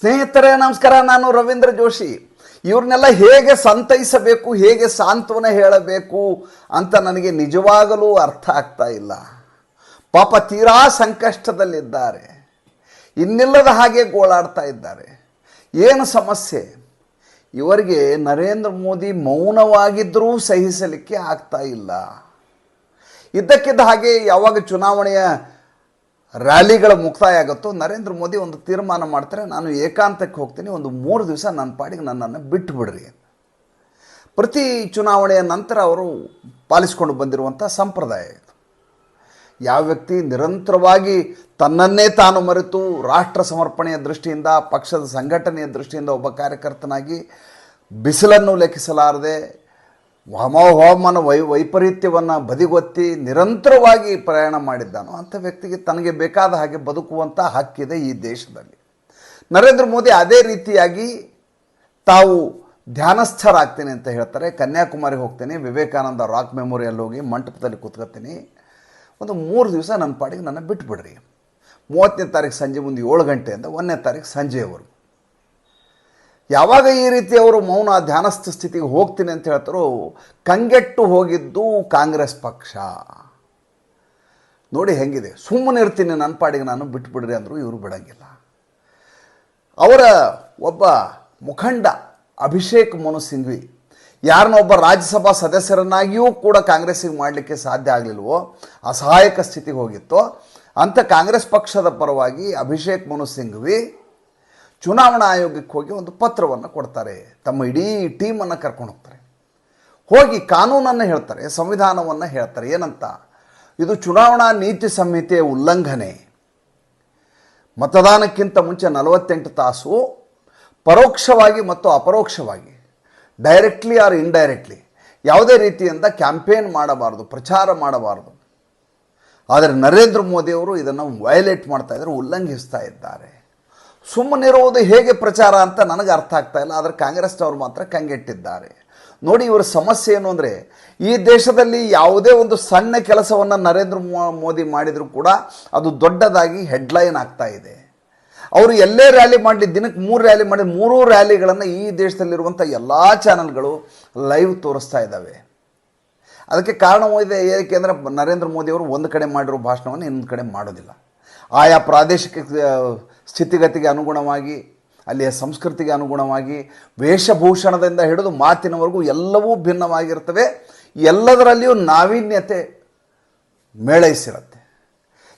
ಸ್ನೇಹಿತರೇ, ನಮಸ್ಕಾರ. ನಾನು ರವೀಂದ್ರ ಜೋಶಿ. ಇವ್ರನ್ನೆಲ್ಲ ಹೇಗೆ ಸಂತೈಸಬೇಕು, ಹೇಗೆ ಸಾಂತ್ವನ ಹೇಳಬೇಕು ಅಂತ ನನಗೆ ನಿಜವಾಗಲೂ ಅರ್ಥ ಆಗ್ತಾ ಇಲ್ಲ. ಪಾಪ ತೀರಾ ಸಂಕಷ್ಟದಲ್ಲಿದ್ದಾರೆ. ಇನ್ನಿಲ್ಲದ ಹಾಗೆ ಗೋಳಾಡ್ತಾ ಇದ್ದಾರೆ. ಏನು ಸಮಸ್ಯೆ? ಇವರಿಗೆ ನರೇಂದ್ರ ಮೋದಿ ಮೌನವಾಗಿದ್ದರೂ ಸಹಿಸಲಿಕ್ಕೆ ಆಗ್ತಾ ಇಲ್ಲ. ಇದ್ದಕ್ಕಿದ್ದ ಹಾಗೆ ಯಾವಾಗ ಚುನಾವಣೆಯ ರ್ಯಾಲಿಗಳ ಮುಕ್ತಾಯ ಆಗುತ್ತೋ, ನರೇಂದ್ರ ಮೋದಿ ಒಂದು ತೀರ್ಮಾನ ಮಾಡ್ತಾರೆ, ನಾನು ಏಕಾಂತಕ್ಕೆ ಹೋಗ್ತೀನಿ, ಒಂದು ಮೂರು ದಿವಸ ನನ್ನ ಪಾಡಿಗೆ ನನ್ನನ್ನು ಬಿಟ್ಟು ಬಿಡ್ರಿ ಪ್ರತಿ ಚುನಾವಣೆಯ ನಂತರ ಅವರು ಪಾಲಿಸಿಕೊಂಡು ಬಂದಿರುವಂಥ ಸಂಪ್ರದಾಯ ಇದು. ಯಾವ ವ್ಯಕ್ತಿ ನಿರಂತರವಾಗಿ ತನ್ನನ್ನೇ ತಾನು ಮರೆತು ರಾಷ್ಟ್ರ ಸಮರ್ಪಣೆಯ ದೃಷ್ಟಿಯಿಂದ, ಪಕ್ಷದ ಸಂಘಟನೆಯ ದೃಷ್ಟಿಯಿಂದ ಒಬ್ಬ ಕಾರ್ಯಕರ್ತನಾಗಿ ಬಿಸಿಲನ್ನು ಲೆಕ್ಕಿಸಲಾರದೆ ಹವಾಮಾನ ವೈ ವೈಪರೀತ್ಯವನ್ನು ಬದಿಗೊತ್ತಿ ನಿರಂತರವಾಗಿ ಪ್ರಯಾಣ ಮಾಡಿದ್ದಾನೋ ಅಂಥ ವ್ಯಕ್ತಿಗೆ ತನಗೆ ಬೇಕಾದ ಹಾಗೆ ಬದುಕುವಂಥ ಹಕ್ಕಿದೆ ಈ ದೇಶದಲ್ಲಿ. ನರೇಂದ್ರ ಮೋದಿ ಅದೇ ರೀತಿಯಾಗಿ ತಾವು ಧ್ಯಾನಸ್ಥರಾಗ್ತೀನಿ ಅಂತ ಹೇಳ್ತಾರೆ. ಕನ್ಯಾಕುಮಾರಿ ಹೋಗ್ತೀನಿ, ವಿವೇಕಾನಂದ ರಾಕ್ ಮೆಮೋರಿಯಲ್ ಹೋಗಿ ಮಂಟಪದಲ್ಲಿ ಕೂತ್ಕೊತೀನಿ ಒಂದು ಮೂರು ದಿವಸ ನನ್ನ ಪಾಡಿಗೆ ನನ್ನ ಬಿಟ್ಬಿಡ್ರಿ. ಮೂವತ್ತನೇ ತಾರೀಕು ಸಂಜೆ ಮುಂದೆ ಏಳು ಗಂಟೆಯಿಂದ ಒಂದನೇ ತಾರೀಕು ಸಂಜೆವರೆಗೂ. ಯಾವಾಗ ಈ ರೀತಿ ಅವರು ಮೌನ ಧ್ಯಾನಸ್ಥ ಸ್ಥಿತಿಗೆ ಹೋಗ್ತೀನಿ ಅಂತ ಹೇಳ್ತಾರೋ, ಕಂಗೆಟ್ಟು ಹೋಗಿದ್ದು ಕಾಂಗ್ರೆಸ್ ಪಕ್ಷ. ನೋಡಿ ಹೆಂಗಿದೆ. ಸುಮ್ಮನೆ ಇರ್ತೀನಿ ನನ್ನ ಪಾಡಿಗೆ ನಾನು ಬಿಟ್ಬಿಡ್ರಿ ಅಂದರು ಇವರು ಬಿಡೋಂಗಿಲ್ಲ. ಅವರ ಒಬ್ಬ ಮುಖಂಡ ಅಭಿಷೇಕ್ ಮನು ಸಿಂಘ್ವಿ, ಯಾರನ್ನ ಒಬ್ಬ ರಾಜ್ಯಸಭಾ ಸದಸ್ಯರನ್ನಾಗಿಯೂ ಕೂಡ ಕಾಂಗ್ರೆಸ್ಸಿಗೆ ಮಾಡಲಿಕ್ಕೆ ಸಾಧ್ಯ ಆಗಲಿಲ್ವೋ, ಅಸಹಾಯಕ ಸ್ಥಿತಿಗೆ ಹೋಗಿತ್ತೋ ಅಂಥ ಕಾಂಗ್ರೆಸ್ ಪಕ್ಷದ ಪರವಾಗಿ ಅಭಿಷೇಕ್ ಮನು ಸಿಂಘ್ವಿ ಚುನಾವಣಾ ಆಯೋಗಕ್ಕೆ ಹೋಗಿ ಒಂದು ಪತ್ರವನ್ನು ಕೊಡ್ತಾರೆ. ತಮ್ಮ ಇಡೀ ಟೀಮನ್ನು ಕರ್ಕೊಂಡು ಹೋಗ್ತಾರೆ. ಹೋಗಿ ಕಾನೂನನ್ನು ಹೇಳ್ತಾರೆ, ಸಂವಿಧಾನವನ್ನು ಹೇಳ್ತಾರೆ. ಏನಂತ? ಇದು ಚುನಾವಣಾ ನೀತಿ ಸಂಹಿತೆಯ ಉಲ್ಲಂಘನೆ. ಮತದಾನಕ್ಕಿಂತ ಮುಂಚೆ ನಲವತ್ತೆಂಟು ತಾಸು ಪರೋಕ್ಷವಾಗಿ ಮತ್ತು ಅಪರೋಕ್ಷವಾಗಿ ಡೈರೆಕ್ಟ್ಲಿ ಆರ್ ಇಂಡೈರೆಕ್ಟ್ಲಿ ಯಾವುದೇ ರೀತಿಯಿಂದ ಕ್ಯಾಂಪೇನ್ ಮಾಡಬಾರ್ದು, ಪ್ರಚಾರ ಮಾಡಬಾರ್ದು. ಆದರೆ ನರೇಂದ್ರ ಮೋದಿಯವರು ಇದನ್ನು ವಯಲೇಟ್ ಮಾಡ್ತಾ ಇದ್ದಾರೆ ಉಲ್ಲಂಘಿಸ್ತಾ ಇದ್ದಾರೆ. ಸುಮ್ಮನಿರುವುದು ಹೇಗೆ ಪ್ರಚಾರ ಅಂತ ನನಗೆ ಅರ್ಥ ಆಗ್ತಾ ಇಲ್ಲ. ಆದರೆ ಕಾಂಗ್ರೆಸ್ನವರು ಮಾತ್ರ ಕಂಗೆಟ್ಟಿದ್ದಾರೆ. ನೋಡಿ ಇವರ ಸಮಸ್ಯೆ ಏನು ಅಂದರೆ, ಈ ದೇಶದಲ್ಲಿ ಯಾವುದೇ ಒಂದು ಸಣ್ಣ ಕೆಲಸವನ್ನು ನರೇಂದ್ರ ಮೋದಿ ಮಾಡಿದರೂ ಕೂಡ ಅದು ದೊಡ್ಡದಾಗಿ ಹೆಡ್ಲೈನ್ ಆಗ್ತಾ ಇದೆ. ಅವರು ಎಲ್ಲೇ ರ್ಯಾಲಿ ಮಾಡಲಿ, ದಿನಕ್ಕೆ ಮೂರು ರ್ಯಾಲಿ ಮಾಡಿ, ಮೂರೂ ರ್ಯಾಲಿಗಳನ್ನು ಈ ದೇಶದಲ್ಲಿರುವಂಥ ಎಲ್ಲ ಚಾನಲ್ಗಳು ಲೈವ್ ತೋರಿಸ್ತಾ ಇದ್ದಾವೆ. ಅದಕ್ಕೆ ಕಾರಣವಿದೆ ಏಕೆಂದರೆ ನರೇಂದ್ರ ಮೋದಿಯವರು ಒಂದು ಕಡೆ ಮಾಡಿರೋ ಭಾಷಣವನ್ನು ಇನ್ನೊಂದು ಕಡೆ ಮಾಡೋದಿಲ್ಲ. ಆಯಾ ಪ್ರಾದೇಶಿಕ ಸ್ಥಿತಿಗತಿಗೆ ಅನುಗುಣವಾಗಿ, ಅಲ್ಲಿಯ ಸಂಸ್ಕೃತಿಗೆ ಅನುಗುಣವಾಗಿ, ವೇಷಭೂಷಣದಿಂದ ಹಿಡಿದು ಮಾತಿನವರೆಗೂ ಎಲ್ಲವೂ ಭಿನ್ನವಾಗಿರ್ತವೆ. ಎಲ್ಲದರಲ್ಲಿಯೂ ನಾವೀನ್ಯತೆ ಮೇಳೈಸಿರುತ್ತೆ.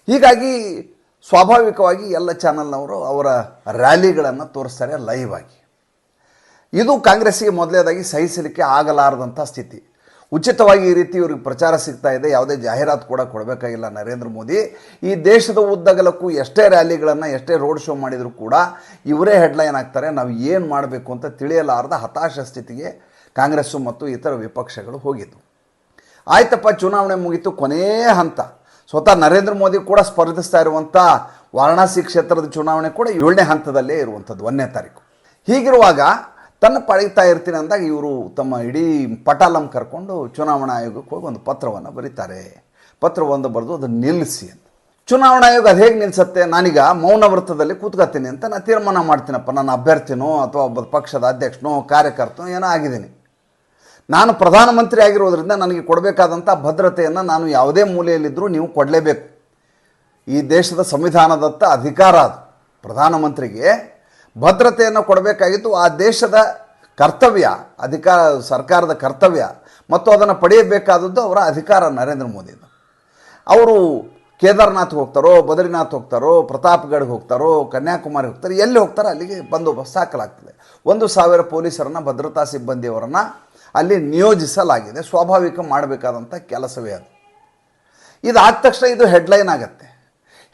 ಹೀಗಾಗಿ ಸ್ವಾಭಾವಿಕವಾಗಿ ಎಲ್ಲ ಚಾನಲ್ನವರು ಅವರ ರ್ಯಾಲಿಗಳನ್ನು ತೋರಿಸ್ತಾರೆ ಲೈವ್ ಆಗಿ. ಇದು ಕಾಂಗ್ರೆಸ್ಸಿಗೆ ಮೊದಲನೇದಾಗಿ ಸಹಿಸಲಿಕ್ಕೆ ಆಗಲಾರದಂಥ ಸ್ಥಿತಿ. ಉಚಿತವಾಗಿ ಈ ರೀತಿ ಇವ್ರಿಗೆ ಪ್ರಚಾರ ಸಿಗ್ತಾ ಇದೆ, ಯಾವುದೇ ಜಾಹೀರಾತು ಕೂಡ ಕೊಡಬೇಕಾಗಿಲ್ಲ ನರೇಂದ್ರ ಮೋದಿ. ಈ ದೇಶದ ಉದ್ದಗಲಕ್ಕೂ ಎಷ್ಟೇ ರ್ಯಾಲಿಗಳನ್ನು, ಎಷ್ಟೇ ರೋಡ್ ಶೋ ಮಾಡಿದರೂ ಕೂಡ ಇವರೇ ಹೆಡ್ಲೈನ್ ಆಗ್ತಾರೆ. ನಾವು ಏನು ಮಾಡಬೇಕು ಅಂತ ತಿಳಿಯಲಾರದ ಹತಾಶ ಸ್ಥಿತಿಗೆ ಕಾಂಗ್ರೆಸ್ಸು ಮತ್ತು ಇತರ ವಿಪಕ್ಷಗಳು ಹೋಗಿದ್ದು. ಆಯ್ತಪ್ಪ, ಚುನಾವಣೆ ಮುಗೀತು, ಕೊನೆಯ ಹಂತ. ಸ್ವತಃ ನರೇಂದ್ರ ಮೋದಿ ಕೂಡ ಸ್ಪರ್ಧಿಸ್ತಾ ಇರುವಂಥ ವಾರಣಾಸಿ ಕ್ಷೇತ್ರದ ಚುನಾವಣೆ ಕೂಡ ಏಳನೇ ಹಂತದಲ್ಲೇ ಇರುವಂಥದ್ದು ಒಂದನೇ ತಾರೀಕು. ಹೀಗಿರುವಾಗ ತನ್ನ ಪಳೀತಾ ಇರ್ತೀನಿ ಅಂದಾಗ ಇವರು ತಮ್ಮ ಇಡೀ ಪಟಾಲಂ ಕರ್ಕೊಂಡು ಚುನಾವಣಾ ಆಯೋಗಕ್ಕೆ ಹೋಗಿ ಒಂದು ಪತ್ರವನ್ನು ಬರೀತಾರೆ. ಪತ್ರವೊಂದು ಬರೆದು ಅದನ್ನು ನಿಲ್ಲಿಸಿ ಅಂತ. ಚುನಾವಣಾ ಆಯೋಗ ಅದು ಹೇಗೆ ನಿಲ್ಲಿಸುತ್ತೆ? ನಾನೀಗ ಮೌನ ವೃತ್ತದಲ್ಲಿ ಕೂತ್ಕೋತೀನಿ ಅಂತ ನಾನು ತೀರ್ಮಾನ ಮಾಡ್ತೀನಪ್ಪ. ನನ್ನ ಅಭ್ಯರ್ಥಿನೋ ಅಥವಾ ಒಬ್ಬ ಪಕ್ಷದ ಅಧ್ಯಕ್ಷನೋ ಕಾರ್ಯಕರ್ತನೋ ಏನೋ ಆಗಿದ್ದೀನಿ. ನಾನು ಪ್ರಧಾನಮಂತ್ರಿ ಆಗಿರೋದ್ರಿಂದ ನನಗೆ ಕೊಡಬೇಕಾದಂಥ ಭದ್ರತೆಯನ್ನು ನಾನು ಯಾವುದೇ ಮೂಲೆಯಲ್ಲಿದ್ದರೂ ನೀವು ಕೊಡಲೇಬೇಕು. ಈ ದೇಶದ ಸಂವಿಧಾನದತ್ತ ಅಧಿಕಾರ ಅದು. ಪ್ರಧಾನಮಂತ್ರಿಗೆ ಭದ್ರತೆಯನ್ನು ಕೊಡಬೇಕಾಗಿತ್ತು. ಆ ದೇಶದ ಕರ್ತವ್ಯ, ಅಧಿಕಾರ, ಸರ್ಕಾರದ ಕರ್ತವ್ಯ ಮತ್ತು ಅದನ್ನು ಪಡೆಯಬೇಕಾದದ್ದು ಅವರ ಅಧಿಕಾರ ನರೇಂದ್ರ ಮೋದಿದು ಅವರು ಕೇದಾರ್ನಾಥ್ ಹೋಗ್ತಾರೋ, ಬದ್ರಿನಾಥ್ ಹೋಗ್ತಾರೋ ಪ್ರತಾಪ್ಗಢ್ಗೆ ಹೋಗ್ತಾರೋ, ಕನ್ಯಾಕುಮಾರಿ ಹೋಗ್ತಾರೆ, ಎಲ್ಲಿ ಹೋಗ್ತಾರೋ ಅಲ್ಲಿಗೆ ಬಂದೋಬಸ್ತ್ ಹಾಕಲಾಗ್ತದೆ. ಒಂದು ಸಾವಿರ ಪೊಲೀಸರನ್ನು, ಭದ್ರತಾ ಸಿಬ್ಬಂದಿಯವರನ್ನು ಅಲ್ಲಿ ನಿಯೋಜಿಸಲಾಗಿದೆ. ಸ್ವಾಭಾವಿಕ ಮಾಡಬೇಕಾದಂಥ ಕೆಲಸವೇ ಅದು. ಇದಾದ ತಕ್ಷಣ ಇದು ಹೆಡ್ಲೈನ್ ಆಗುತ್ತೆ.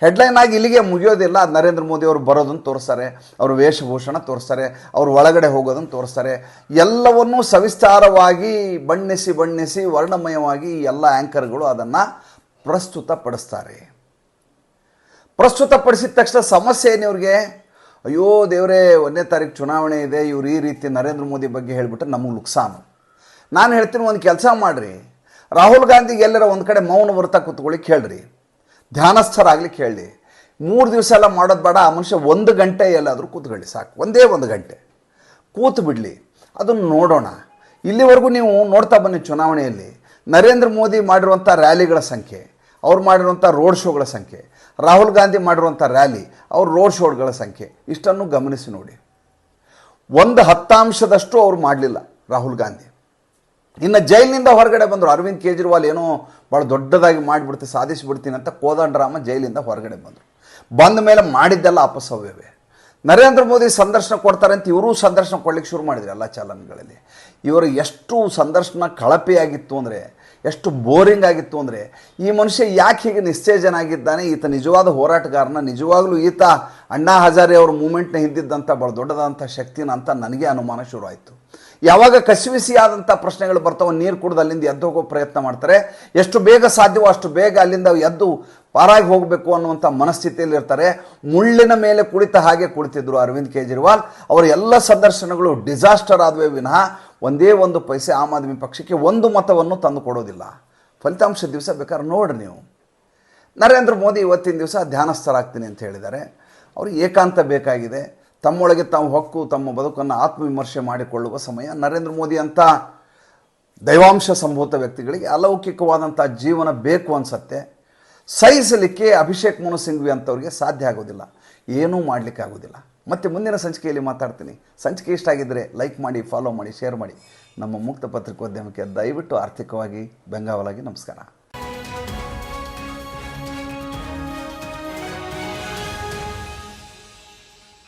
ಹೆಡ್ಲೈನ್ ಆಗಿ ಇಲ್ಲಿಗೆ ಮುಗಿಯೋದಿಲ್ಲ. ನರೇಂದ್ರ ಮೋದಿ ಅವರು ಬರೋದನ್ನು ತೋರಿಸ್ತಾರೆ. ಅವ್ರ ವೇಷಭೂಷಣ ತೋರಿಸ್ತಾರೆ. ಅವ್ರು ಒಳಗಡೆ ಹೋಗೋದನ್ನು ತೋರಿಸ್ತಾರೆ. ಎಲ್ಲವನ್ನೂ ಸವಿಸ್ತಾರವಾಗಿ ಬಣ್ಣಿಸಿ ಬಣ್ಣಿಸಿ ವರ್ಣಮಯವಾಗಿ ಎಲ್ಲ ಆ್ಯಂಕರ್ಗಳು ಅದನ್ನು ಪ್ರಸ್ತುತಪಡಿಸ್ತಾರೆ. ಪ್ರಸ್ತುತಪಡಿಸಿದ ತಕ್ಷಣ ಸಮಸ್ಯೆ ಏನು ಇವ್ರಿಗೆ ಅಯ್ಯೋ ದೇವರೇ, ಒಂದನೇ ತಾರೀಕು ಚುನಾವಣೆ ಇದೆ. ಇವ್ರು ಈ ರೀತಿ ನರೇಂದ್ರ ಮೋದಿ ಬಗ್ಗೆ ಹೇಳಿಬಿಟ್ರೆ ನಮಗೆ ನುಕ್ಸಾನು. ನಾನು ಹೇಳ್ತೀನಿ ಒಂದು ಕೆಲಸ ಮಾಡಿರಿ. ರಾಹುಲ್ ಗಾಂಧಿಗೆ ಎಲ್ಲರ ಒಂದು ಕಡೆ ಮೌನ ವ್ರತ ಕೂತ್ಕೊಳ್ಳಿಕ್ಕೆ ಹೇಳ್ರಿ. ಧ್ಯಾನಸ್ಥರಾಗ್ಲಿಕ್ಕೆ ಹೇಳಿ. ಮೂರು ದಿವಸ ಎಲ್ಲ ಮಾಡೋದು ಬೇಡ, ಆ ಮನುಷ್ಯ ಒಂದು ಗಂಟೆ ಎಲ್ಲಾದರೂ ಕೂತ್ಕೊಳ್ಳಿ ಸಾಕು. ಒಂದೇ ಒಂದು ಗಂಟೆ. ಕೂತು ಬಿಡಲಿ. ಅದನ್ನು ನೋಡೋಣ. ಇಲ್ಲಿವರೆಗೂ ನೀವು ನೋಡ್ತಾ ಬನ್ನಿ ಚುನಾವಣೆಯಲ್ಲಿ. ನರೇಂದ್ರ ಮೋದಿ ಮಾಡಿರುವಂಥ ರ್ಯಾಲಿಗಳ ಸಂಖ್ಯೆ, ಅವ್ರು ಮಾಡಿರುವಂಥ ರೋಡ್ ಶೋಗಳ ಸಂಖ್ಯೆ, ರಾಹುಲ್ ಗಾಂಧಿ ಮಾಡಿರುವಂಥ ರ್ಯಾಲಿ, ಅವ್ರ ರೋಡ್ ಶೋಗಳ ಸಂಖ್ಯೆ, ಇಷ್ಟನ್ನು ಗಮನಿಸಿ ನೋಡಿ. ಒಂದು ಹತ್ತಾಂಶದಷ್ಟು ಅವ್ರು ಮಾಡಲಿಲ್ಲ ರಾಹುಲ್ ಗಾಂಧಿ. ಇನ್ನು ಜೈಲಿನಿಂದ ಹೊರಗಡೆ ಬಂದರು. ಅರವಿಂದ್ ಕೇಜ್ರಿವಾಲ್ ಏನೋ ಭಾಳ ದೊಡ್ಡದಾಗಿ ಮಾಡಿಬಿಡ್ತೀನಿ ಸಾಧಿಸಿಬಿಡ್ತೀನಿ ಅಂತ ಕೋದಂಡರಾಮ ಜೈಲಿಂದ ಹೊರಗಡೆ ಬಂದರು. ಬಂದ ಮೇಲೆ ಮಾಡಿದ್ದೆಲ್ಲ ಅಪಸವ್ಯವೇ. ನರೇಂದ್ರ ಮೋದಿ ಸಂದರ್ಶನ ಕೊಡ್ತಾರೆ ಅಂತ ಇವರೂ ಸಂದರ್ಶನ ಕೊಡ್ಲಿಕ್ಕೆ ಶುರು ಮಾಡಿದ್ರು ಎಲ್ಲ ಚಾಲನ್ಗಳಲ್ಲಿ. ಇವರು ಎಷ್ಟು ಸಂದರ್ಶನ ಕಳಪೆಯಾಗಿತ್ತು ಅಂದರೆ, ಎಷ್ಟು ಬೋರಿಂಗ್ ಆಗಿತ್ತು ಅಂದರೆ, ಈ ಮನುಷ್ಯ ಯಾಕೆ ಹೀಗೆ ನಿಶ್ಚೇಜನಾಗಿದ್ದಾನೆ ಈತ ನಿಜವಾದ ಹೋರಾಟಗಾರನ, ನಿಜವಾಗ್ಲೂ ಈತ ಅಣ್ಣಾ ಹಜಾರೆ ಅವ್ರ ಮೂಮೆಂಟ್ನ ಹಿಂದಿದ್ದಂಥ ಭಾಳ ದೊಡ್ಡದಾದಂಥ ಶಕ್ತಿನ ಅಂತ ನನಗೆ ಅನುಮಾನ ಶುರುವಾಯಿತು. ಯಾವಾಗ ಕಸಿವಿಸಿಯಾದಂಥ ಪ್ರಶ್ನೆಗಳು ಬರ್ತಾವೆ, ನೀರು ಕುಡಿದು ಅಲ್ಲಿಂದ ಎದ್ದು ಹೋಗೋ ಪ್ರಯತ್ನ ಮಾಡ್ತಾರೆ. ಎಷ್ಟು ಬೇಗ ಸಾಧ್ಯವೋ ಅಷ್ಟು ಬೇಗ ಅಲ್ಲಿಂದ ಎದ್ದು ಪಾರಾಗಿ ಹೋಗಬೇಕು ಅನ್ನುವಂಥ ಮನಸ್ಥಿತಿಯಲ್ಲಿ ಇರ್ತಾರೆ. ಮುಳ್ಳಿನ ಮೇಲೆ ಕುಳಿತ ಹಾಗೆ ಕುಳಿತಿದ್ರು ಅರವಿಂದ್ ಕೇಜ್ರಿವಾಲ್. ಅವರ ಎಲ್ಲ ಸಂದರ್ಶನಗಳು ಡಿಸಾಸ್ಟರ್ ಆದವೇ ವಿನಃ ಒಂದೇ ಒಂದು ಪೈಸೆ ಆಮ್ ಆದ್ಮಿ ಪಕ್ಷಕ್ಕೆ ಒಂದು ಮತವನ್ನು ತಂದು ಕೊಡೋದಿಲ್ಲ. ಫಲಿತಾಂಶ ದಿವಸ ಬೇಕಾದ್ರೆ ನೋಡ್ರಿ ನೀವು. ನರೇಂದ್ರ ಮೋದಿ ಇವತ್ತಿನ ದಿವಸ ಧ್ಯಾನಸ್ಥರಾಗ್ತೀನಿ ಅಂತ ಹೇಳಿದ್ದಾರೆ. ಅವ್ರಿಗೆ ಏಕಾಂತ ಬೇಕಾಗಿದೆ. ತಮ್ಮೊಳಗೆ ತಾವು ಹೊಕ್ಕು, ತಮ್ಮ ಬದುಕನ್ನು ಆತ್ಮವಿಮರ್ಶೆ ಮಾಡಿಕೊಳ್ಳುವ ಸಮಯ. ನರೇಂದ್ರ ಮೋದಿ ಅಂತ ದೈವಾಂಶ ಸಂಭೂತ ವ್ಯಕ್ತಿಗಳಿಗೆ ಅಲೌಕಿಕವಾದಂಥ ಜೀವನ ಬೇಕು ಅನಿಸತ್ತೆ. ಸಹಿಸಲಿಕ್ಕೆ ಅಭಿಷೇಕ್ ಮನು ಸಿಂಘ್ವಿ ಅಂಥವ್ರಿಗೆ ಸಾಧ್ಯ ಆಗೋದಿಲ್ಲ. ಏನೂ ಮಾಡಲಿಕ್ಕೆ ಆಗೋದಿಲ್ಲ. ಮತ್ತು ಮುಂದಿನ ಸಂಚಿಕೆಯಲ್ಲಿ ಮಾತಾಡ್ತೀನಿ. ಸಂಚಿಕೆ ಇಷ್ಟ ಆಗಿದ್ದರೆ ಲೈಕ್ ಮಾಡಿ, ಫಾಲೋ ಮಾಡಿ, ಶೇರ್ ಮಾಡಿ. ನಮ್ಮ ಮುಕ್ತ ಪತ್ರಿಕೋದ್ಯಮಕ್ಕೆ ದಯವಿಟ್ಟು ಆರ್ಥಿಕವಾಗಿ, ಬೆಂಗಾವಲಾಗಿ ನಮಸ್ಕಾರ.